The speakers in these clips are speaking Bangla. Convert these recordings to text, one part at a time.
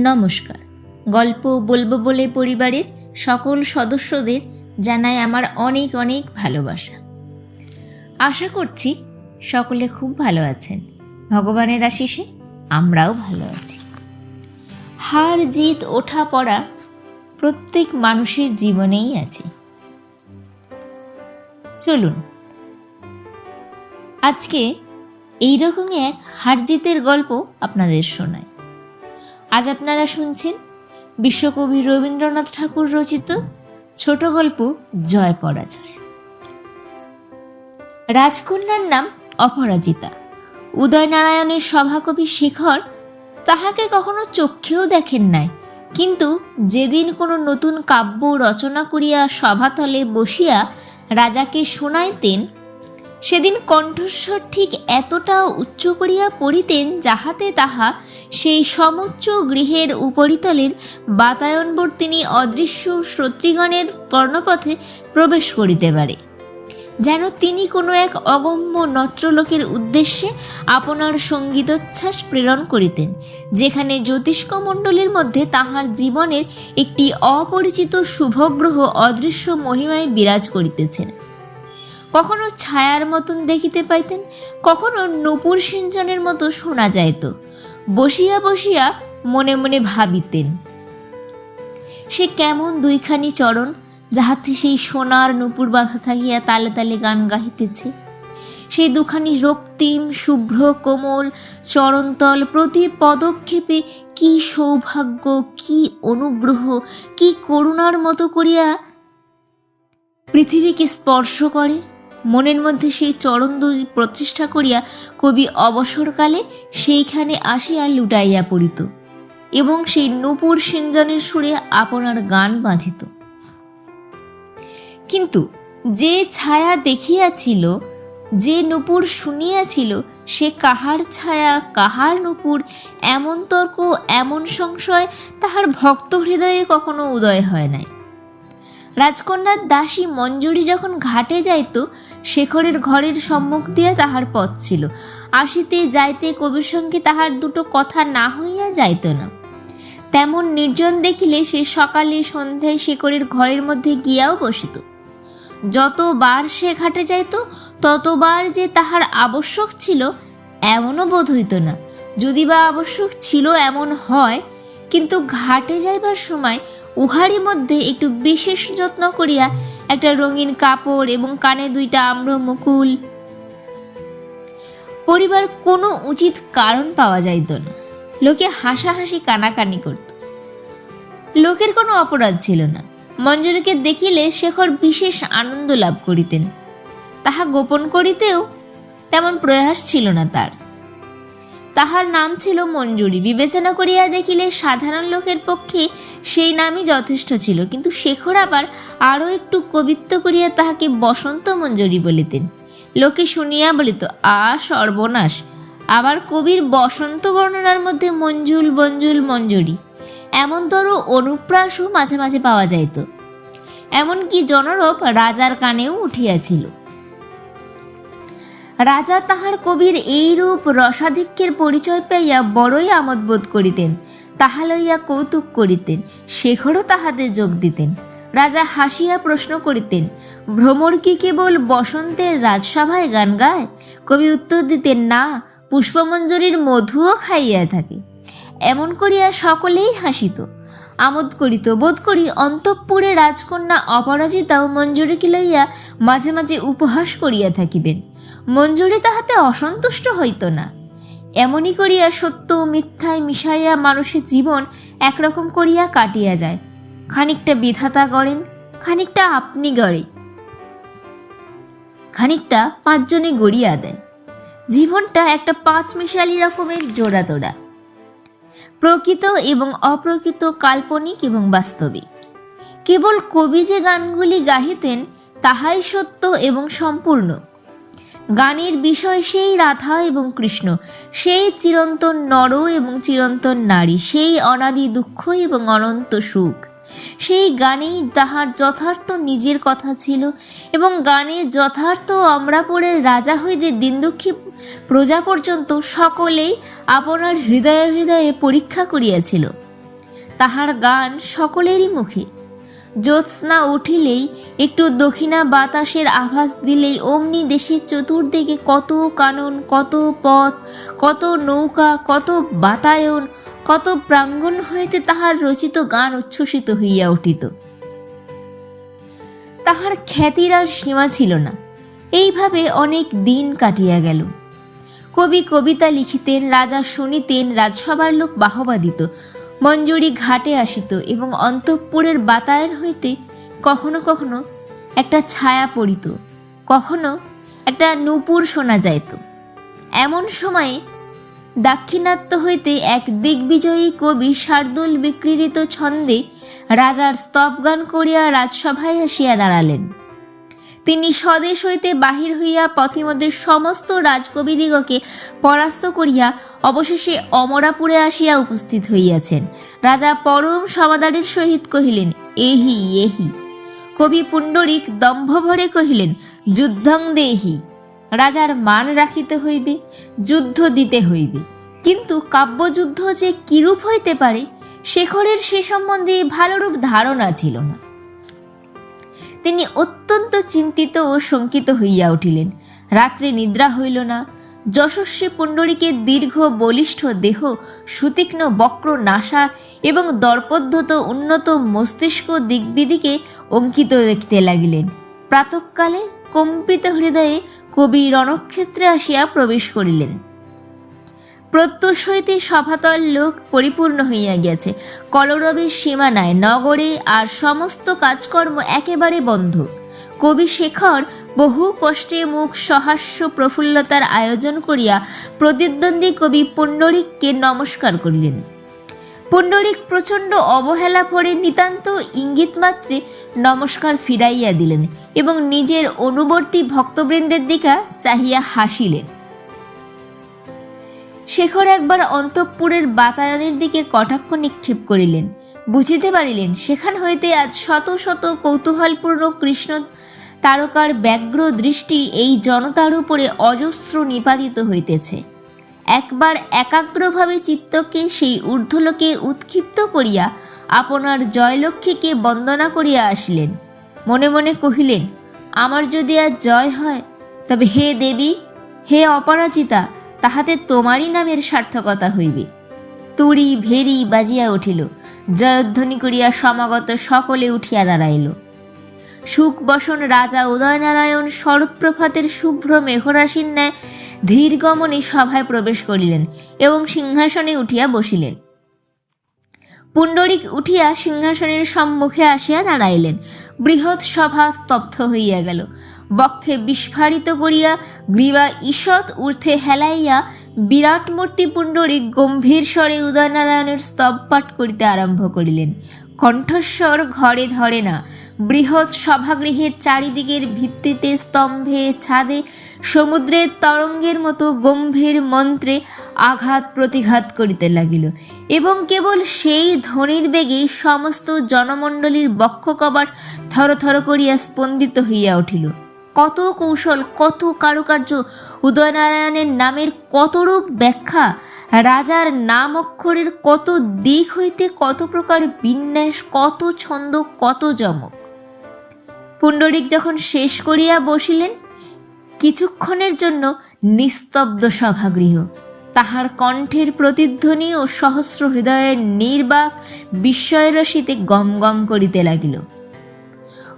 নমস্কার। গল্প বলব বলে পরিবারের সকল সদস্যদের জানাই আমার অনেক অনেক ভালোবাসা। আশা করছি সকলে খুব ভালো আছেন। ভগবানের আশিসে আমরাও ভালো আছি। হার জিত ওঠা পড়া প্রত্যেক মানুষের জীবনেই আছে। চলুন, আজকে এইরকমই এক হার জিতের গল্প আপনাদের শোনায় আজ আপনারা শুনছেন বিশ্বকবি রবীন্দ্রনাথ ঠাকুর রচিত ছোট গল্প জয় পরাজয়। রাজকন্যার নাম অপরাজিতা। উদয়নারায়ণের সভাকবি শেখর তাহাকে কখনো চক্ষেও দেখেন নাই, কিন্তু যেদিন কোনো নতুন কাব্য রচনা করিয়া সভাতলে বসিয়া রাজাকে শোনাইতেন সেদিন কণ্ঠস্বর ঠিক এতটা উচ্চ করিয়া পড়িতেন যাহাতে তাহা সেই সমুচ্চ গৃহের উপরিতলের বাতায়নবর্তিনী অদৃশ্য শ্রোতৃগণের কর্ণপথে প্রবেশ করিতে পারে। যেন তিনি কোনো এক অগম্য নত্রলোকের উদ্দেশ্যে আপনার সঙ্গীতোচ্ছ্বাস প্রেরণ করিতেন, যেখানে জ্যোতিষ্কমণ্ডলীর মধ্যে তাহার জীবনের একটি অপরিচিত শুভগ্রহ অদৃশ্য মহিমায় বিরাজ করিতেছেন। কখনো ছায়ার মতন দেখিতে পাইতেন, কখনো নূপুর সিঞ্চনের মতো শোনা যাইত। বসিয়া বসিয়া মনে মনে ভাবিতেন, সে কেমন দুইখানি চরণ, যাহাতে সেই সোনার নূপুর বাঁধা থাকিয়া তালে তালে গান গাহিতেছে। সেই দুখানি রক্তিম, শুভ্র, কোমল চরণতল প্রতি পদক্ষেপে কি সৌভাগ্য, কি অনুগ্রহ, কি করুণার মতো করিয়া পৃথিবীকে স্পর্শ করে। মনের মধ্যে সেই চরণ দুই প্রতিষ্ঠা করিয়া কবি অবসরকালে সেইখানে আসিয়া লুটাইয়া পড়িত এবং সেই নূপুর সিঞ্জনের সুরে আপনার গান বাঁধিত। কিন্তু যে ছায়া দেখিয়াছিল, যে নূপুর শুনিয়াছিল, সে কাহার ছায়া, কাহার নূপুর, এমন তর্ক, এমন সংশয়, তাহার ভক্ত হৃদয়ে কখনো উদয় হয় নাই। রাজকন্যার দাসী মঞ্জুরি যখন ঘাটে যাইত, শেখরের ঘরের সম্মুখ দিয়া তাহার পথ ছিল। আসিতে যাইতে কবির সঙ্গে তাহার দুটো কথা না হইয়া যাইত না। তেমন নির্জন দেখিলে সে সকালে সন্ধ্যায় শেখরের ঘরের মধ্যে গিয়াও বসিত। যতবার সে ঘাটে যাইত, ততবার যে তাহার আবশ্যক ছিল, এমনও বোধ হইত না। যদি বা আবশ্যক ছিল এমন হয়, কিন্তু ঘাটে যাইবার সময় উহারই মধ্যে একটু বিশেষ যত্ন করিয়া একটা রঙিন কাপড় এবং কানে দুইটা আম্র মুকুল। পরিবার কোনো উচিত কারণ পাওয়া যাইত না। লোকে হাসাহাসি কানাকানি করত। লোকের কোনো অপরাধ ছিল না। মঞ্জুরিকে দেখিলে শেখর বিশেষ আনন্দ লাভ করিতেন। তাহা গোপন করিতেও তেমন প্রয়াস ছিল না তার। তাহার নাম ছিল মঞ্জুরি। বিবেচনা করিয়া দেখিলে সাধারণ লোকের পক্ষে সেই নামই যথেষ্ট ছিল। কিন্তু শেখর আবার আরও একটু কবিত্ব করিয়া তাহাকে বসন্ত মঞ্জুরি বলিতেন। লোকে শুনিয়া বলিত, আ, সর্বনাশ! আবার কবির বসন্ত বর্ণনার মধ্যে মঞ্জুল, বঞ্জুল, মঞ্জুরি। এমনতর অনুপ্রাসও মাঝে মাঝে পাওয়া যাইত। এমনকি জনরব রাজার কানেও উঠিয়াছিল। রাজা তাহার কবির এইরূপ রসাধিক্যের পরিচয় পাইয়া বড়ই আমোদ বোধ করিতেন। তাহা লইয়া কৌতুক করিতেন, শেখরও তাহাতে যোগ দিতেন। রাজা হাসিয়া প্রশ্ন করিতেন, ভ্রমর কি কেবল বসন্তের রাজসভায় গান গায় কবি উত্তর দিতেন, না, পুষ্পমঞ্জরির মধুও খাইয়া থাকে। এমন করিয়া সকলেই হাসিত। আমোদ করিত। বোধ করি অন্তঃপুরে রাজকন্যা অপরাজিতাও মঞ্জুরিকে লইয়া মাঝে মাঝে উপহাস করিয়া থাকিবেন। মঞ্জুরি তাহাতে অসন্তুষ্ট হইত না। এমনই করিয়া সত্য মিথ্যায় মিশাইয়া মানুষের জীবন একরকম করিয়া কাটিয়া যায়। খানিকটা বিধাতা গড়েন, খানিকটা আপনি গড়ে। খানিকটা পাঁচজনে গড়িয়া দেয়। জীবনটা একটা পাঁচ মিশালি রকমের জোড়া তোড়া প্রকৃত এবং অপ্রকৃত কাল্পনিক এবং বাস্তবিক। কেবল কবি যে গানগুলি গাহিতেন, তাহাই সত্য এবং সম্পূর্ণ। গানের বিষয় সেই রাধা এবং কৃষ্ণ, সেই চিরন্তন নর এবং চিরন্তন নারী, সেই অনাদি দুঃখ এবং অনন্ত সুখ। সেই গানেই তাহার যথার্থ নিজের কথা ছিল এবং গানের যথার্থ অমরাপুরের রাজা হইতে দিনদুঃখী প্রজা পর্যন্ত সকলেই আপনার হৃদয়ে হৃদয়ে পরীক্ষা করিয়াছিল। তাহার গান সকলেরই মুখে। জ্যোৎস্না উঠিলেই একটু দক্ষিণা বাতাসের আভাস দিলেই অমনি দেশের চতুর্দিকে কত কানন, কত পথ, কত নৌকা, কত বাতায়ন কত প্রাঙ্গণ হইতে তাহার রচিত গান উচ্ছ্বসিত হইয়া উঠিত। তাহার খ্যাতির আর সীমা ছিল না। এইভাবে অনেক দিন কাটিয়া গেল। কবি কবিতা লিখিতেন, রাজা শুনিতেন, রাজসভার লোক বাহবা দিত। মঞ্জুরি ঘাটে আসিত এবং অন্তঃপুরের বাতায়ন হইতে কখনো কখনো একটা ছায়া পড়িত। কখনো একটা নূপুর শোনা যাইত। এমন সময়ে দাক্ষিণাত্য হইতে এক দিগ্বিজয়ী কবি শার্দুল বিক্রীড়িত ছন্দে রাজার স্তবগান করিয়া রাজসভায় আসিয়া দাঁড়ালেন। তিনি স্বদেশ হইতে বাহির হইয়া পথিমধ্যে সমস্ত রাজকবিদিগকে পরাস্ত করিয়া অবশেষে অমরাপুরে আসিয়া উপস্থিত হইয়াছেন। রাজা পরম সমাদারের সহিত কহিলেন, এহি এহি। কবি পুণ্ডরিক দম্ভভরে কহিলেন, যুদ্ধং দেহি। রাজার মান রাখিতে হইবে, যুদ্ধ দিতে হইবে। কিন্তু কাব্যযুদ্ধ যে কিরূপ হইতে পারে, শেখরের সে সম্বন্ধে ভালোরূপ ধারণা ছিল না। তিনি অত্যন্ত চিন্তিত ও শঙ্কিত হইয়া উঠিলেন। রাত্রে নিদ্রা হইল না। যশস্বী পুণ্ডরীকের দীর্ঘ বলিষ্ঠ দেহ, সুতীক্ষ্ণ বক্র নাসা এবং দর্পোদ্ধত উন্নত মস্তিষ্ক দিকবিদিকে অঙ্কিত দেখতে লাগিলেন। প্রাতঃকালে কম্পিত হৃদয়ে কবি রণক্ষেত্রে আসিয়া প্রবেশ করিলেন। প্রত্যুষ হইতে সভাতল লোক পরিপূর্ণ হইয়া গিয়াছে। কলরবের সীমা নাই নগরে আর সমস্ত কাজকর্ম একেবারে বন্ধ। কবি শেখর বহু কষ্টে মুখ সহাস্য প্রফুল্লতার আয়োজন করিয়া প্রতিদ্বন্দ্বী কবি পুণ্ডরিককে নমস্কার করিলেন। পুণ্ডরিক প্রচণ্ড অবহেলা পরে নিতান্ত ইঙ্গিত মাত্রে নমস্কার ফিরাইয়া দিলেন এবং নিজের অনুবর্তী ভক্তবৃন্দের দিকা চাহিয়া হাসিলেন। শেখর একবার অন্তঃপুরের বাতায়নের দিকে কটাক্ষ নিক্ষেপ করিলেন। বুঝিতে পারিলেন, সেখান হইতে আজ শত শত কৌতূহলপূর্ণ কৃষ্ণ তারকার ব্যগ্র দৃষ্টি এই জনতার উপরে অজস্র নিপাতিত হইতেছে। একবার একাগ্রভাবে চিত্তকে সেই ঊর্ধ্বলোকে উৎক্ষিপ্ত করিয়া আপনার জয়লক্ষ্মীকে বন্দনা করিয়া আসিলেন। মনে মনে কহিলেন, আমার যদি আর জয় হয়, তবে হে দেবী, হে অপরাজিতা, তাহাতে তোমারই নামের সার্থকতা হইবে। তুড়ি ভেরি বাজিয়া উঠিল। জয়ধ্বনি করিয়া সমাগত সকলে উঠিয়া দাঁড়াইল। সুখবসন রাজা উদয়নারায়ণ শরৎপ্রভাতের শুভ্র মেঘরাশির ন্যায় ধীরগমনে সভায় প্রবেশ করিলেন এবং সিংহাসনে উঠিয়া বসিলেন। পুণ্ডরিক উঠিয়া সিংহাসনের সম্মুখে আসিয়া দাঁড়াইলেন। বৃহৎ সভা স্তব্ধ হইয়া গেল। বক্ষে বিস্ফারিত করিয়া গ্রীবা ঈষৎ ঊর্ধ্বে হেলাইয়া বিরাট মূর্তি পুণ্ডরিক গম্ভীর স্বরে উদয়নারায়ণের স্তব পাঠ করিতে আরম্ভ করিলেন। কণ্ঠস্বর ঘরে ধরে না। বৃহৎ সভাগৃহের চারিদিকের ভিত্তিতে স্তম্ভে, ছাদে, সমুদ্রের তরঙ্গের মতো গম্ভীর মন্ত্রে আঘাত প্রতিঘাত করিতে লাগিল এবং কেবল সেই ধ্বনির বেগে সমস্ত জনমণ্ডলীর বক্ষ কবার থরথর করিয়া স্পন্দিত হইয়া উঠিল। কত কৌশল, কত কারুকার্য, উদয়নারায়ণের নামের কতরূপ ব্যাখ্যা রাজার নাম অক্ষরের কত দিক হইতে কত প্রকার বিন্যাস, কত ছন্দ, কত জমক পুণ্ডরিক যখন শেষ করিয়া বসিলেন, কিছুক্ষণের জন্য নিস্তব্ধ সভাগৃহ। তাহার কণ্ঠের প্রতিধ্বনি ও সহস্র হৃদয়ের নির্বাক বিস্ময়রশিতে গম গম করিতে লাগিল।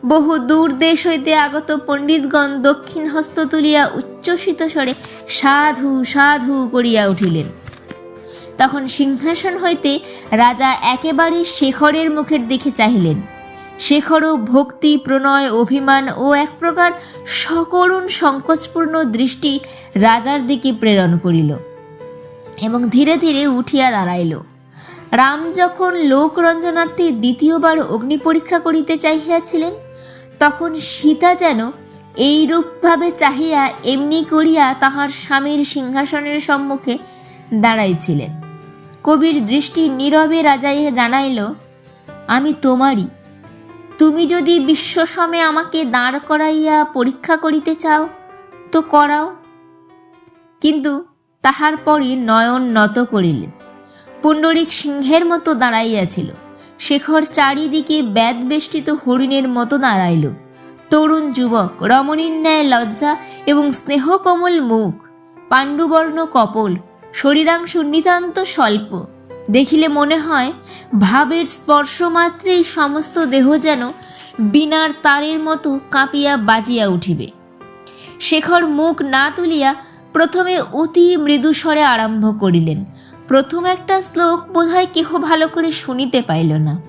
বহু দূর দেশ হইতে আগত পণ্ডিতগণ দক্ষিণ হস্ত তুলিয়া উচ্চসিত স্বরে সাধু সাধু করিয়া উঠিলেন। তখন সিংহাসন হইতে রাজা একেবারে শেখরের মুখের দিকে চাহিলেন। শেখরও ভক্তি, প্রণয়, অভিমান ও এক প্রকার সকরুণ সংকোচপূর্ণ দৃষ্টি রাজার দিকে প্রেরণ করিল এবং ধীরে ধীরে উঠিয়া দাঁড়াইল। রাম যখন লোকরঞ্জনার্থে দ্বিতীয়বার অগ্নি পরীক্ষা করিতে চাহিয়াছিলেন, তখন সীতা যেন এইরূপভাবে চাহিয়া এমনি করিয়া তাহার স্বামীর সিংহাসনের সম্মুখে দাঁড়াইছিলেন কবির দৃষ্টি নীরবে রাজাইয়ে জানাইল, আমি তোমারই। তুমি যদি বিশ্বসমে আমাকে দাঁড় করাইয়া পরীক্ষা করিতে চাও, তো করাও। কিন্তু তাহার পরই নয়ন নত করিলেন পুণ্ডরিক সিংহের মতো দাঁড়াইয়াছিল। শেখর চারিদিকে ব্যাদ বেষ্টিত হরিণের মতো দাঁড়াইল। তরুণ যুবক, রমণীর ন্যায় লজ্জা এবং স্নেহকমল মুখ, পাণ্ডুবর্ণ কপল শরীরাংশ নিতান্ত স্বল্প। দেখিলে মনে হয়, ভাবের স্পর্শ মাত্রেই সমস্ত দেহ যেন বিনার তারের মতো কাঁপিয়া বাজিয়া উঠিবে। শেখর মুখ না তুলিয়া প্রথমে অতি মৃদুস্বরে আরম্ভ করিলেন। প্রথম একটা শ্লোক বোধহয় কেহ ভালো করে শুনিতে পাইল না।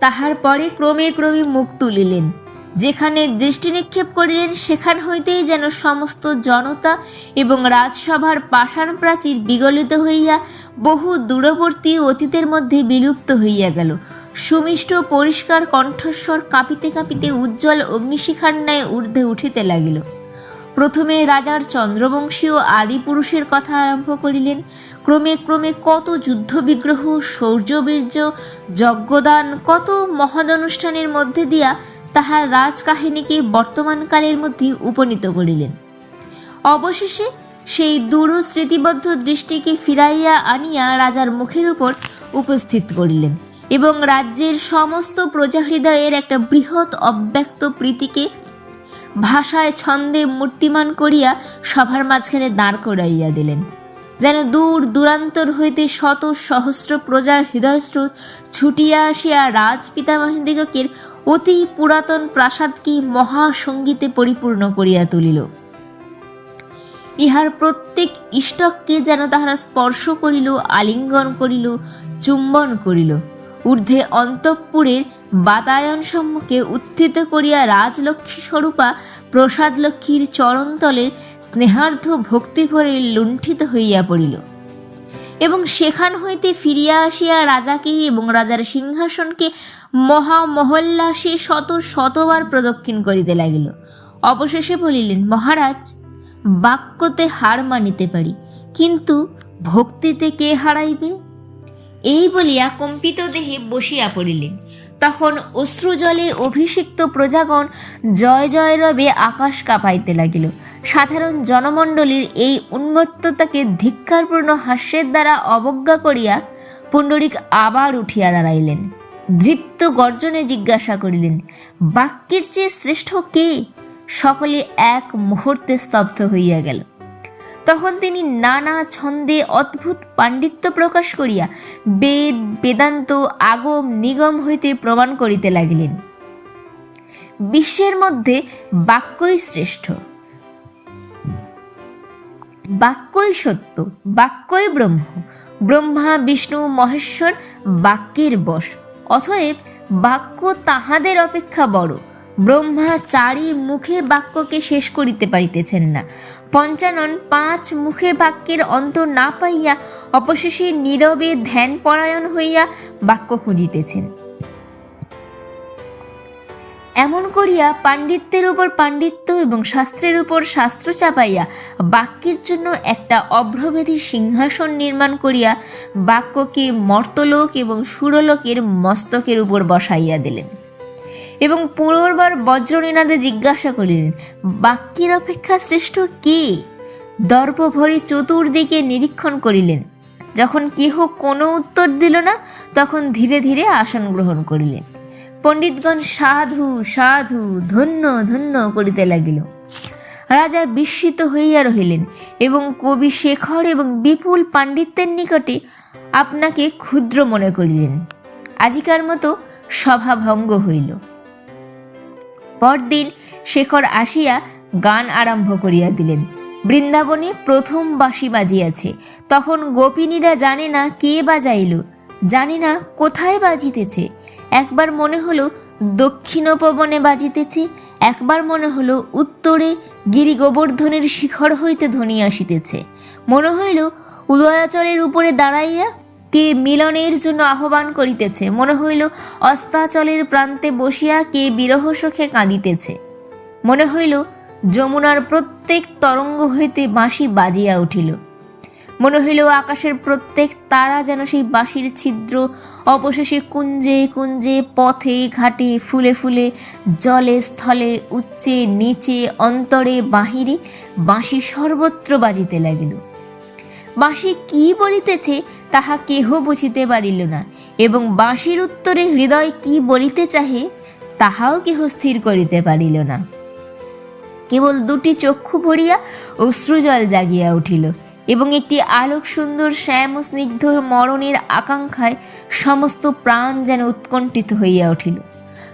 তাহার পরে ক্রমে ক্রমে মুখ তুলিলেন। যেখানে দৃষ্টি নিক্ষেপ করিলেন, সেখান হইতেই যেন সমস্ত জনতা এবং রাজসভার পাষাণ প্রাচীর বিগলিত হইয়া বহু দূরবর্তী অতীতের মধ্যে বিলুপ্ত হইয়া গেল। সুমিষ্ট পরিষ্কার কণ্ঠস্বর কাঁপিতে কাঁপিতে উজ্জ্বল অগ্নিশিখার ন্যায় ঊর্ধ্বে উঠিতে লাগিল। প্রথমে রাজার চন্দ্রবংশীয় আদিপুরুষের কথা আরম্ভ করিলেন। ক্রমে ক্রমে কত যুদ্ধবিগ্রহ, শৌর্যবীর্য, যজ্ঞদান, কত মহৎ অনুষ্ঠানের মধ্যে দিয়া তাহার রাজকাহিনীকে বর্তমানকালের মধ্যে উপনীত করিলেন। অবশেষে সেই দূর স্মৃতিবদ্ধ দৃষ্টিকে ফিরাইয়া আনিয়া রাজার মুখের উপর উপস্থিত করিলেন এবং রাজ্যের সমস্ত প্রজাহৃদয়ের একটা বৃহৎ অব্যক্ত প্রীতিকে ভাষায় ছন্দে মূর্তিমান করিয়া সভার মাঝখানে দাঁড় করাইয়া দিলেন, যেন দূর দূরান্তর হইতে শত সহস্র প্রজার হৃদয়স্রোত ছুটিয়া আসিয়া রাজ পিতামহদিগকের অতি পুরাতন প্রাসাদকে মহাসঙ্গীতে পরিপূর্ণ করিয়া তুলিল। ইহার প্রত্যেক ইষ্টককে যেন তাহারা স্পর্শ করিল, আলিঙ্গন করিল, চুম্বন করিল। ঊর্ধ্বে অন্তঃপুরের বাতায়ন সম্মুখে উত্থিত করিয়া রাজলক্ষ্মী স্বরূপা প্রসাদ লক্ষ্মীর চরণতলের স্নেহার্ধ ভক্তিভরে লুণ্ঠিত হইয়া পড়িল। এবং সেখান হইতে ফিরিয়া আসিয়া রাজাকে এবং রাজার সিংহাসনকে মহামহল্লাসে শত শতবার প্রদক্ষিণ করিতে লাগিল। অবশেষে বলিলেন, মহারাজ, বাক্যতে হার মানিতে পারি, কিন্তু ভক্তিতে কে হারাইবে? এই বলিয়া কম্পিত দেহে বসিয়া পড়িলেন। তখন অশ্রুজলে অভিষিক্ত প্রজাগণ জয় জয় রবে আকাশ কাঁপাইতে লাগিল। সাধারণ জনমণ্ডলীর এই উন্মত্ততাকে ধিক্কারপূর্ণ হাস্যের দ্বারা অবজ্ঞা করিয়া পুণ্ডরিক আবার উঠিয়া দাঁড়াইলেন। দৃপ্ত গর্জনে জিজ্ঞাসা করিলেন, বাক্যের চেয়ে শ্রেষ্ঠ কে? সকলে এক মুহূর্তে স্তব্ধ হইয়া গেল। তখন তিনি নানা ছন্দে অদ্ভুত পাণ্ডিত্য প্রকাশ করিয়া বেদ, বেদান্ত, আগম, নিগম হইতে প্রমাণ করিতে লাগিলেন। বিশ্বের মধ্যে বাক্যই শ্রেষ্ঠ। বাক্যই সত্য, বাক্যই ব্রহ্ম। ব্রহ্মা, বিষ্ণু, মহেশ্বর বাক্যের বশ। অতএব বাক্য তাহাদের অপেক্ষা বড়। ব্রহ্মা চারি মুখে বাক্যকে শেষ করিতে পারিতেছেন না। পঞ্চানন পাঁচ মুখে বাক্যের অন্ত না পাইয়া অবশেষে নীরবে ধ্যান পরায়ণ হইয়া বাক্য খুঁজিতেছেন। এমন করিয়া পাণ্ডিত্যের উপর পাণ্ডিত্য এবং শাস্ত্রের উপর শাস্ত্র চাপাইয়া বাক্যের জন্য একটা অভ্রভেদী সিংহাসন নির্মাণ করিয়া বাক্যকে মর্তলোক এবং সুরলোকের মস্তকের উপর বসাইয়া দিলেন। এবং পুনর্বার বজ্রনীনাদে জিজ্ঞাসা করিলেন, বাক্যের অপেক্ষা শ্রেষ্ঠ কে? দর্পভরে চতুর্দিকে নিরীক্ষণ করিলেন। যখন কেহ কোনো উত্তর দিল না, তখন ধীরে ধীরে আসন গ্রহণ করিলেন। পণ্ডিতগণ সাধু সাধু, ধন্য ধন্য করিতে লাগিল। রাজা বিস্মিত হইয়া রহিলেন এবং কবি শেখর এবং বিপুল পাণ্ডিত্যের নিকটে আপনাকে ক্ষুদ্র মনে করিলেন। আজিকার মতো সভা ভঙ্গ হইল। পরদিন শেখর আসিয়া গান আরম্ভ করিয়া দিলেন। বৃন্দাবনে প্রথম বাঁশি বাজিয়াছে। তখন গোপিনীরা জানে না কে বাজাইল। জানে না কোথায় বাজিতেছে। একবার মনে হলো দক্ষিণ পবনে বাজিতেছে। একবার মনে হলো উত্তরে গিরি গোবর্ধনের শিখর হইতে ধ্বনি আসিতেছে। মনে হইল উদয়াচলের উপরে দাঁড়াইয়া কে মিলনের জন্য আহ্বান করিতেছে। মনে হইল, অস্তাচলের প্রান্তে বসিয়া কে বিরহ সুখে কাঁদিতেছে। মনে হইল, যমুনার প্রত্যেক তরঙ্গ হইতে বাঁশি বাজিয়া উঠিল। মনে হইল, আকাশের প্রত্যেক তারা যেন সেই বাঁশির ছিদ্র, অবশেষে কুঞ্জে কুঞ্জে, পথে ঘাটে ফুলে ফুলে, জলে স্থলে, উচ্চে নিচে, অন্তরে বাহিরে বাঁশি সর্বত্র বাজিতে লাগিল। বাঁশি কি বলিতেছে তাহা কেহ বুঝিতে পারিল না। এবং বাঁশির উত্তরে হৃদয় কি বলিতে চাহে, তাহাও কেহ স্থির করিতে পারিল না। কেবল দুটি চক্ষু ভরিয়া অশ্রুজল জাগিয়া উঠিল এবং একটি আলোক সুন্দর শ্যাম স্নিগ্ধ মরণের আকাঙ্ক্ষায় সমস্ত প্রাণ যেন উৎকণ্ঠিত হইয়া উঠিল।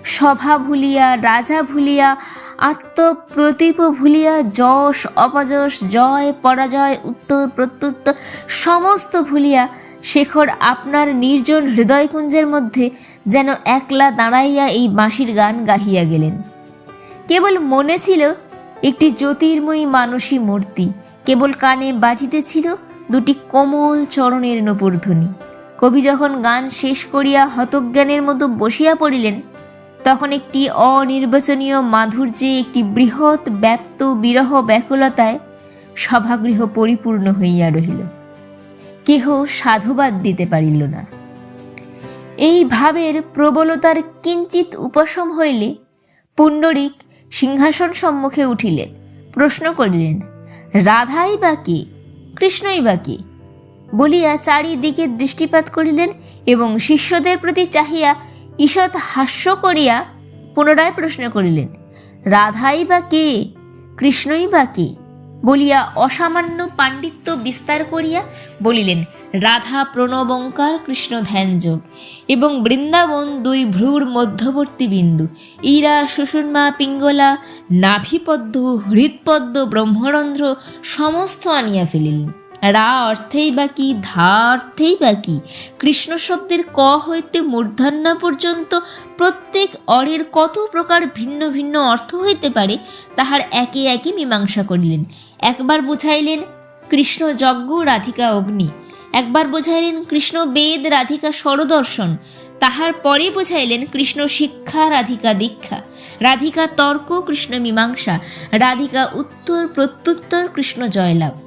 সভা ভুলিয়া, রাজা ভুলিয়া, আত্মপ্রতীপ ভুলিয়া, যশ, অপযশ, জয়, পরাজয়, উত্তর, প্রত্যুত্তর, সমস্ত ভুলিয়া শেখর আপনার নির্জন হৃদয়কুঞ্জের মধ্যে যেন একলা দাঁড়াইয়া এই বাঁশির গান গাহিয়া গেলেন। কেবল মনে ছিল একটি জ্যোতির্ময়ী মানসী মূর্তি, কেবল কানে বাজিতেছিল দুটি কোমল চরণের নপুরধ্বনি। কবি যখন গান শেষ করিয়া হতজ্ঞানের মতো বসিয়া পড়িলেন তখন একটি অনির্বাচনীয় মাধুর্যে একটি বৃহৎ ব্যক্ত বিরহ ব্যাকুলতায় সভাগৃহ পরিপূর্ণ হইয়া রহিল। কেহ সাধুবাদ দিতে পারিল না। এই ভাবের প্রবলতার কিঞ্চিত উপশম হইলে পুণ্ডরিক সিংহাসন সম্মুখে উঠিলেন, প্রশ্ন করিলেন, রাধাই বা কে? কৃষ্ণই বা কে? বলিয়া চারিদিকে দৃষ্টিপাত করিলেন এবং শিষ্যদের প্রতি চাহিয়া ঈষৎ হাস্য করিয়া পুনরায় প্রশ্ন করিলেন, রাধাই বা কে? কৃষ্ণই বা কে? বলিয়া অসামান্য পাণ্ডিত্য বিস্তার করিয়া বলিলেন, রাধা প্রণবঙ্কার কৃষ্ণ ধ্যানযোগ এবং বৃন্দাবন দুই ভ্রুর মধ্যবর্তী বিন্দু। ইরা সুষুম্মা পিঙ্গলা, নাভিপদ্ম, হৃৎপদ্ম, ব্রহ্মরন্ধ্র সমস্ত আনিয়া ফেলিলেন। রা অর্থেই বা কি, ধা অর্থেই বা কি? কৃষ্ণ শব্দের ক হইতে মূর্ধন্য পর্যন্ত প্রত্যেক অরের কত প্রকার ভিন্ন ভিন্ন অর্থ হইতে পারে, তাহার একে একে মীমাংসা করিলেন। একবার বুঝাইলেন, কৃষ্ণ যজ্ঞ, রাধিকা অগ্নি। একবার বোঝাইলেন, কৃষ্ণ বেদ, রাধিকা স্বরদর্শন। তাহার পরে বোঝাইলেন, কৃষ্ণ শিক্ষা, রাধিকা দীক্ষা। রাধিকা তর্ক, কৃষ্ণ মীমাংসা। রাধিকা উত্তর, প্রত্যুত্তর, কৃষ্ণ জয়লাভ।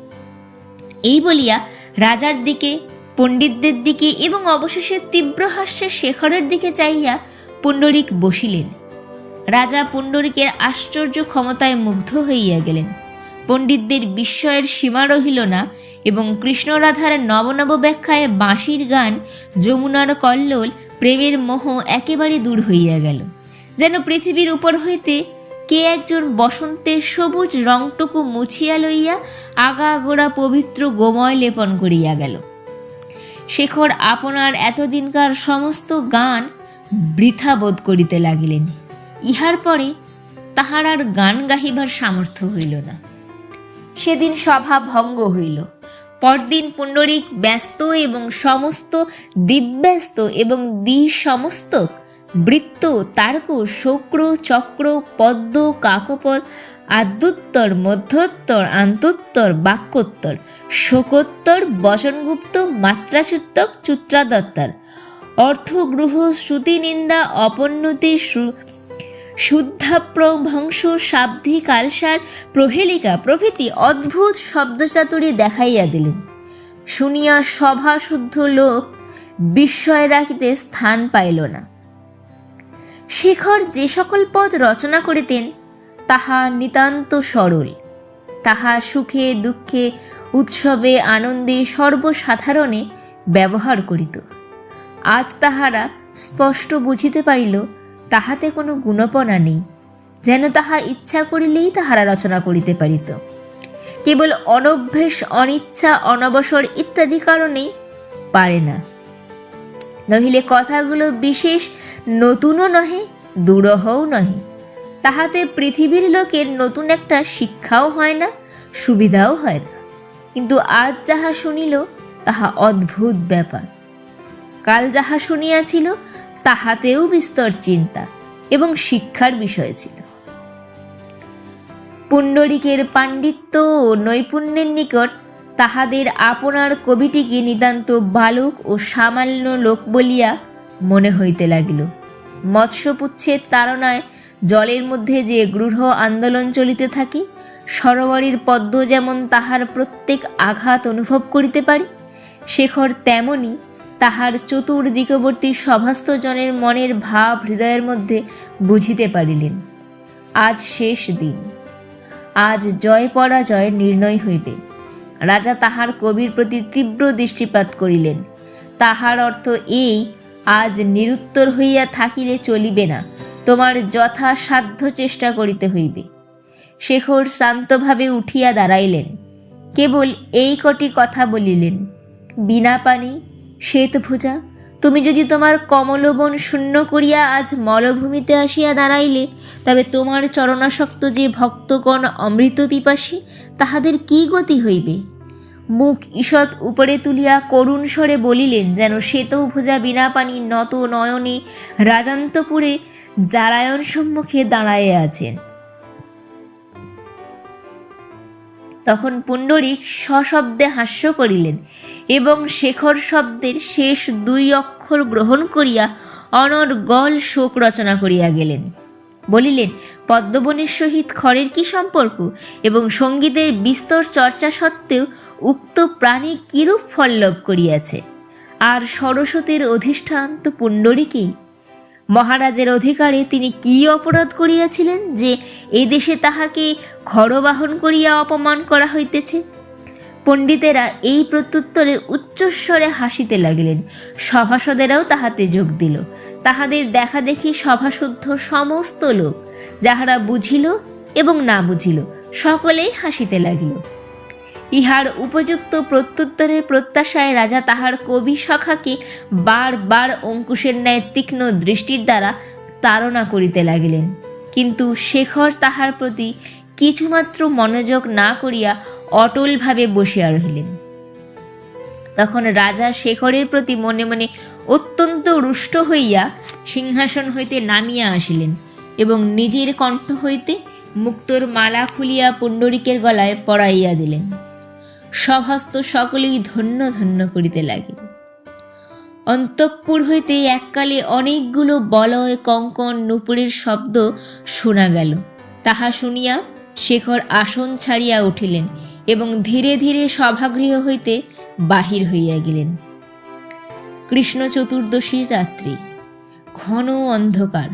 এই বলিয়া রাজার দিকে, পণ্ডিতদের দিকে এবং অবশেষে তীব্র হাস্যের শেখরের দিকে চাইয়া পুণ্ডরিক বসিলেন। রাজা পুণ্ডরিকের আশ্চর্য ক্ষমতায় মুগ্ধ হইয়া গেলেন। পণ্ডিতদের বিস্ময়ের সীমা রহিল না এবং কৃষ্ণরাধার নবনব ব্যাখ্যায় বাঁশির গান, যমুনার কল্লোল, প্রেমের মোহ একেবারে দূর হইয়া গেল। যেন পৃথিবীর উপর হইতে কে একজন বসন্তের সবুজ রংটুকু মুছিয়া লইয়া আগা গোড়া পবিত্র গোময় লেপন করিয়া গেল। শেখর আপনার এতদিনকার সমস্ত গান বৃথা বোধ করিতে লাগিলেন। ইহার পরে তাহার আর গান গাহিবার সামর্থ্য হইল না। সেদিন সভা ভঙ্গ হইল। পরদিন পুণ্ডরিক ব্যস্ত এবং সমস্ত দিব্যস্ত এবং দ্বি সমস্ত বৃত্ত, তার্ক, শুক্র, চক্র, পদ্ম, কাকপদ, আদ্যুত্তর, মধ্যোত্তর, আন্তোত্তর, বাক্যোত্তর, শোকোত্তর বচনগুপ্ত মাত্রাচ্যুত্তক চুত্রাদত্তর। অর্থগ্রহ শ্রুতিনিন্দা অপন্নতি শুদ্ধাপ্রভংশ শাব্দি, কালসার, প্রহেলিকা, প্রভৃতি অদ্ভুত শব্দচাতুরী দেখাইয়া দিলেন। শুনিয়া সভা শুদ্ধ লোক বিস্ময় রাখিতে স্থান পাইল না। শেখর যে সকল পদ রচনা করিতেন, তাহা নিতান্ত সরল। তাহা সুখে, দুঃখে, উৎসবে, আনন্দে সর্বসাধারণে ব্যবহার করিত। আজ তাহারা স্পষ্ট বুঝিতে পারিল, তাহাতে কোনো গুণপনা নেই। যেন তাহা ইচ্ছা করিলেই তাহারা রচনা করিতে পারিত। কেবল অনভ্যেস, অনিচ্ছা, অনবসর ইত্যাদি কারণেই পারে না। নহিলে কথাগুলো বিশেষ নতুনও নহে, দুরহও নহে। তাহাতে পৃথিবীর লোকের নতুন একটা শিক্ষাও হয় না, সুবিধাও হয় না। কিন্তু আজ যাহা শুনিল, তাহা অদ্ভুত ব্যাপার। কাল যাহা শুনিয়াছিল, তাহাতেও বিস্তর চিন্তা এবং শিক্ষার বিষয় ছিল। পুণ্ডরিকের পাণ্ডিত্য ও নৈপুণ্যের নিকট তাহাদের আপনার কবিটিকে নিতান্ত বালক ও সামান্য লোক বলিয়া মনে হইতে লাগিল। মৎস্যপুচ্ছের তাড়নায় জলের মধ্যে যে গৃহ আন্দোলন চলিতে থাকে, সরোবরের পদ্ম যেমন তাহার প্রত্যেক আঘাত অনুভব করিতে পারি, শেখর তেমনি তাহার চতুর্দিকবর্তী সভাস্থজনের মনের ভাব হৃদয়ের মধ্যে বুঝিতে পারিলেন। আজ শেষ দিন। আজ জয় পরাজয় নির্ণয় হইবে। রাজা তাহার কবির প্রতি তীব্র দৃষ্টিপাত করিলেন। তাহার অর্থ এই, আজ নিরুত্তর হইয়া থাকিলে চলিবে না, তোমার যথাসাধ্য চেষ্টা করিতে হইবে। শেখর শান্তভাবে উঠিয়া দাঁড়াইলেন। কেবল এই কটি কথা বলিলেন। বিনা পানি, শ্বেতভুজা তুমি যদি তোমার কমলবন শূন্য করিয়া আজ মলভূমিতে আসিয়া দাঁড়াইলে, তবে তোমার চরণাসক্ত যে ভক্তগণ অমৃত পিপাসী, তাহাদের কি গতি হইবে? মুখ ঈষৎ উপরে তুলিয়া করুণ স্বরে বলিলেন, যেন শ্বেতভুজা বিনা পানি নত নয়নে রাজান্তপুরে জারায়ণ সম্মুখে দাঁড়াইয়া আছেন। তখন পুণ্ডরিক সশব্দে হাস্য করিলেন এবং শেখর শব্দের শেষ দুই অক্ষর গ্রহণ করিয়া অনর্গল শোক রচনা করিয়া গেলেন। বলিলেন, পদ্মবনের সহিত খড়ের কি সম্পর্ক এবং সঙ্গীতের বিস্তর চর্চা সত্ত্বেও উক্ত প্রাণী কিরূপ ফল লাভ করিয়াছে? আর সরস্বতীর অধিষ্ঠান তো পুণ্ডরিকেই। মহারাজের অধিকারে তিনি কি অপরাধ করিয়াছিলেন যে এদেশে তাহাকে খড়বাহন করিয়া অপমান করা হইতেছে? পণ্ডিতেরা এই প্রত্যুত্তরে উচ্চস্বরে হাসিতে লাগিলেন। সভাসদেরাও তাহাতে যোগ দিল। তাহাদের দেখা দেখি সভাশুদ্ধ সমস্ত লোক, যাহারা বুঝিল এবং না বুঝিল, সকলেই হাসিতে লাগিল। ইহার উপযুক্ত প্রত্যুত্তরের প্রত্যাশায় রাজা তাহার কবি সখাকে বারবার অঙ্কুশের ন্যায় তীক্ষ্ণ দৃষ্টির দ্বারা তাড়না করিতে লাগিলেন। কিন্তু শেখর তাহার প্রতি কিছুমাত্র মনোযোগ না করিয়া অটলভাবে বসিয়া রহিলেন। তখন রাজা শেখরের প্রতি মনে মনে অত্যন্ত রুষ্ট হইয়া সিংহাসন হইতে নামিয়া আসিলেন এবং নিজের কণ্ঠ হইতে মুক্তর মালা খুলিয়া পুণ্ডরিকের গলায় পরাইয়া দিলেন। সভাস্ত সকলেই ধন্য ধন্য করিতে লাগিল। অন্তঃপুর হইতে এককালে অনেকগুলো বলয়, কঙ্কন, নুপুরের শব্দ শোনা গেল। তাহা শুনিয়া শেখর আসন ছাড়িয়া উঠিলেন এবং ধীরে ধীরে সভাগৃহ হইতে বাহির হইয়া গেলেন। কৃষ্ণ চতুর্দশীর রাত্রি। ঘন অন্ধকার।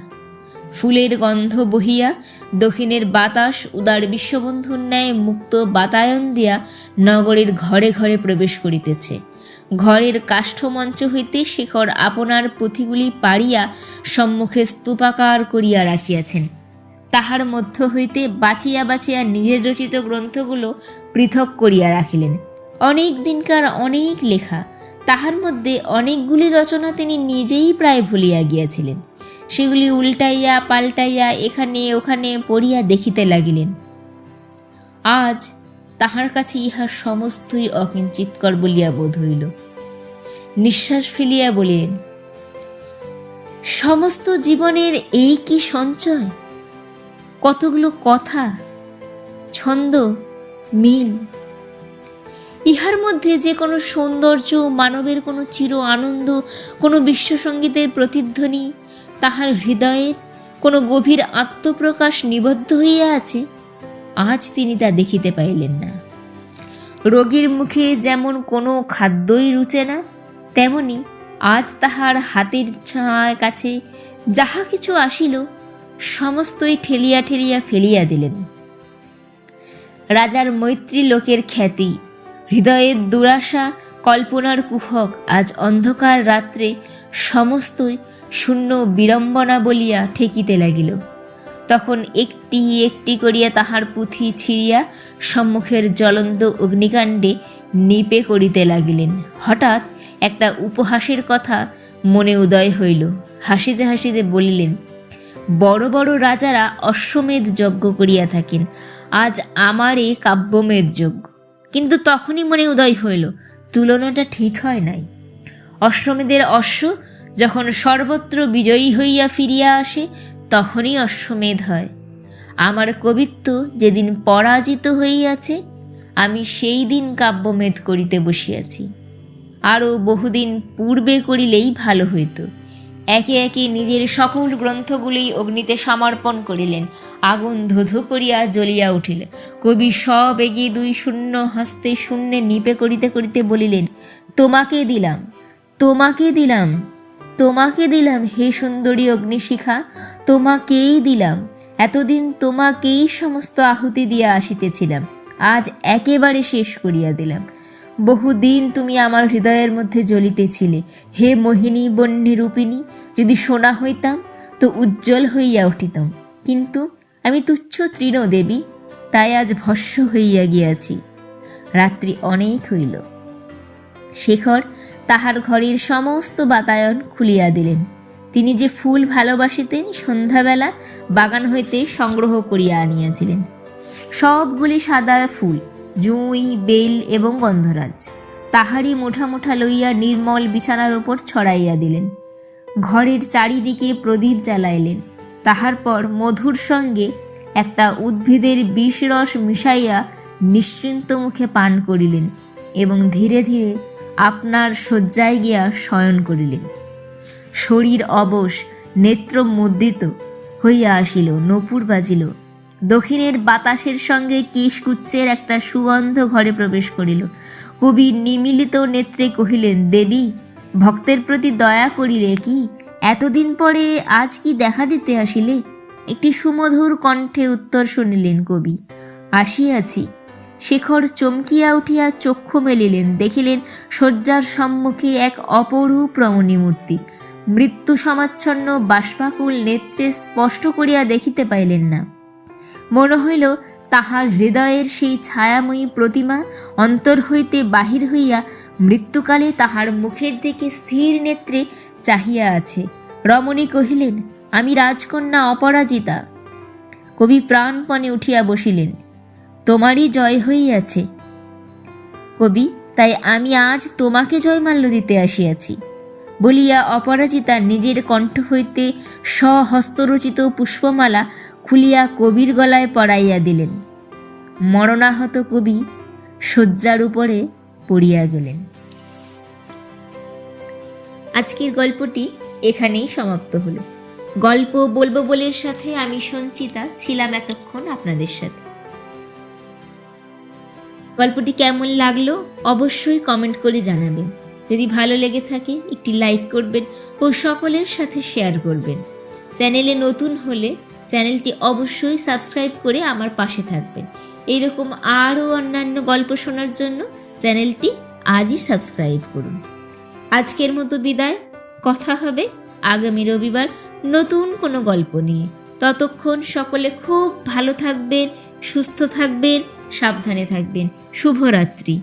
ফুলের গন্ধ বহিয়া দক্ষিণের বাতাস উদার বিশ্ববন্ধুর ন্যায় মুক্ত বাতায়ন দিয়া নগরের ঘরে ঘরে প্রবেশ করিতেছে। ঘরের কাষ্ঠমঞ্চ হইতে শেখর আপনার পুঁথিগুলি পাড়িয়া সম্মুখে স্তূপাকার করিয়া রাখিয়াছেন। তাহার মধ্য হইতে বাঁচিয়া বাঁচিয়া নিজের রচিত গ্রন্থগুলো পৃথক করিয়া রাখিলেন। অনেক দিনকার অনেক লেখা, তাহার মধ্যে অনেকগুলি রচনা তিনি নিজেই প্রায় ভুলিয়া গিয়াছিলেন। সেগুলি উল্টাইয়া পাল্টাইয়া এখানে ওখানে পড়িয়া দেখিতে লাগিলেন। আজ তাহার কাছে ইহা সমস্তই অকিঞ্চিতকর বলিয়া বোধ হইল। নিঃশ্বাস ফেলিয়া বলিলেন, সমস্ত জীবনের এই কি সঞ্চয়? কতগুলো কথা, ছন্দ, মিল? ইহার মধ্যে যে কোনো সৌন্দর্য, মানবের কোনো চির আনন্দ, কোনো বিশ্বসঙ্গীতের প্রতিধ্বনি তাহার হৃদয়ের কোনো গভীর আত্মপ্রকাশ নিবদ্ধ হইয়া আছে, আজ তিনি তা দেখিতে পাইলেন না। রোগীর মুখে যেমন কোনো খাদ্যই রুচে না, তেমনি আজ তাহার হাতের ছাঁয় কাছে যাহা কিছু আসিল, সমস্তই ঠেলিয়া ঠেলিয়া ফেলিয়া দিলেন। রাজার মৈত্রী লোকের খ্যাতি হৃদয়ের দুরাশা কল্পনার কুহক, আজ অন্ধকার রাত্রে সমস্তই শূন্য বিড়ম্বনা বলিয়া ঠেকিতে লাগিল। তখন একটি একটি করিয়া তাহার পুঁথি ছিঁড়িয়া সম্মুখের জ্বলন্ত অগ্নিকাণ্ডে নিপে করিতে লাগিলেন। হঠাৎ একটা উপহাসের কথা মনে উদয় হইল। হাসিতে হাসিতে বলিলেন, বড় বড় রাজারা অশ্বমেধ যজ্ঞ করিয়া থাকেন। আজ আমার এ কাব্যমেধ যজ্ঞ। কিন্তু তখনই মনে উদয় হইল, তুলনাটা ঠিক হয় নাই। অশ্বমেধের অশ্ব যখন সর্বত্র বিজয়ী হইয়া ফিরিয়া আসে, তখনই অশ্বমেধ হয়। আমার কবিত্ব যেদিন পরাজিত হইয়াছে, আমি সেই দিন কাব্যমেধ করিতে বসিয়াছি। আরও বহুদিন পূর্বে করিলেই ভালো হইত। একে একে নিজের সকল গ্রন্থগুলি অগ্নিতে সমর্পণ করিলেন, আগুন ধোধো করিয়া জ্বলিয়া উঠিল। কবি সব এগিয়ে দুই শূন্য হস্তে শূন্যে নিপে করিতে করিতে বলিলেন, তোমাকে দিলাম তোমাকে দিলাম। তোমাকে দিলাম হে সুন্দরী অগ্নিশিখা, তোমাকেই দিলাম। এতদিন তোমাকেই সমস্ত আহুতি দিয়া আসিতেছিলাম। আজ একেবারে শেষ করিয়া দিলাম। বহুদিন তুমি আমার হৃদয়ের মধ্যে জ্বলিতেছিলে। হে মোহিনী বন্যী রূপিণী, যদি সোনা হইতাম তো উজ্জ্বল হইয়া উঠিতাম। কিন্তু আমি তুচ্ছ তৃণ দেবী তাই আজ ভস্য হইয়া গিয়াছি। রাত্রি অনেক হইল। শেখর তাহার ঘরের সমস্ত বাতায়ন খুলিয়া দিলেন। তিনি যে ফুল ভালোবাসিতেন, সন্ধ্যাবেলা বাগান হইতে সংগ্রহ করিয়া আনিয়াছিলেন। সবগুলি সাদা ফুল, জুঁই, বেল এবং গন্ধরাজ। তাহারই মুঠা মুঠা লইয়া নির্মল বিছানার ওপর ছড়াইয়া দিলেন। ঘরের চারিদিকে প্রদীপ জ্বালাইলেন। তাহার পর মধুর সঙ্গে একটা উদ্ভিদের বিষরস মিশাইয়া নিশ্চিন্ত মুখে পান করিলেন এবং ধীরে ধীরে আপনার শয্যায় গিয়া শয়ন করিলেন। শরীর অবশ, নেত্র মুদ্রিত হইয়া আসিল, নপুর বাজিল। দক্ষিণের বাতাসের সঙ্গে কেশকুচ্ছের একটা সুগন্ধ ঘরে প্রবেশ করিল। কবি নিমিলিত নেত্রে কহিলেন, দেবী, ভক্তের প্রতি দয়া করিলে কি? এতদিন পরে আজ কি দেখা দিতে আসিলে? একটি সুমধুর কণ্ঠে উত্তর শুনিলেন কবি, আসিয়াছি। শেখর চমকিয়া উঠিয়া চক্ষু মেলিলেন, দেখিলেন শয্যার সম্মুখে এক অপরূপ রমণী মূর্তি। মৃত্যু সমাচ্ছন্ন বাষ্পাকুল নেত্রে স্পষ্ট করিয়া দেখিতে পাইলেন না। মনে হইল তাহার হৃদয়ের সেই ছায়াময়ী প্রতিমা অন্তর হইতে বাহির হইয়া মৃত্যুকালে তাহার মুখের দিকে স্থির নেত্রে চাহিয়া আছে। রমণী কহিলেন, আমি রাজকন্যা অপরাজিতা। কবি প্রাণপণে উঠিয়া বসিলেন। তোমারই জয় হইয়াছে। কবি, তাই আমি আজ তোমাকে জয়মাল্য দিতে আসিয়াছি, বলিয়া অপরাজিতা নিজের কণ্ঠ হইতে স্বহস্তরচিত পুষ্পমালা খুলিয়া কবির গলায় পড়াইয়া দিলেন। মরণাহত কবি শয্যার উপরে পড়িয়া গেলেন। আজকের গল্পটি এখানেই সমাপ্ত হলো। গল্প বলব বলের সাথে আমি সঞ্চিতা, ছিলাম এতক্ষণ আপনাদের সাথে। গল্পটি কেমন লাগল অবশ্যই কমেন্ট করে জানাবেন। যদি ভালো লেগে থাকে, একটি লাইক করবেন ও সকলের সাথে শেয়ার করবেন। চ্যানেলে নতুন হলে চ্যানেলটি অবশ্যই সাবস্ক্রাইব করে আমার পাশে থাকবেন। এইরকম আরও অন্যান্য গল্প শোনার জন্য চ্যানেলটি আজই সাবস্ক্রাইব করুন। আজকের মতো বিদায়। কথা হবে আগামী রবিবার নতুন কোনো গল্প নিয়ে। ততক্ষণ সকলে খুব ভালো থাকবেন, সুস্থ থাকবেন, সাবধানে থাকবেন। শুভরাত্রি।